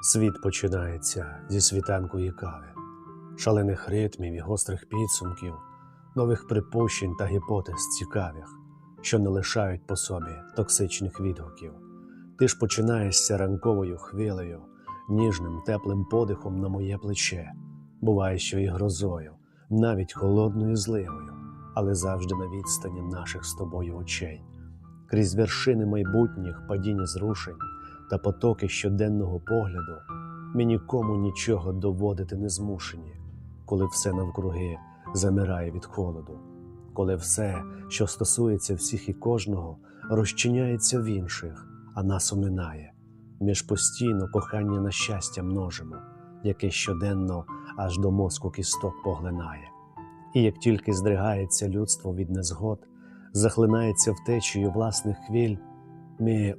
Світ починається зі світанку і кави, шалених ритмів і гострих підсумків, нових припущень та гіпотез цікавих, що не лишають по собі токсичних відгуків. Ти ж починаєшся ранковою хвилею, ніжним теплим подихом на моє плече, буває, що і грозою, навіть холодною зливою, але завжди на відстані наших з тобою очей, крізь вершини майбутніх падінь зрушень та потоки щоденного погляду, ми нікому нічого доводити не змушені, коли все навкруги замирає від холоду, коли все, що стосується всіх і кожного, розчиняється в інших, а нас оминає. Між постійно кохання на щастя множимо, яке щоденно аж до мозку кісток поглинає. І як тільки здригається людство від незгод, захлинається втечею власних хвиль, ми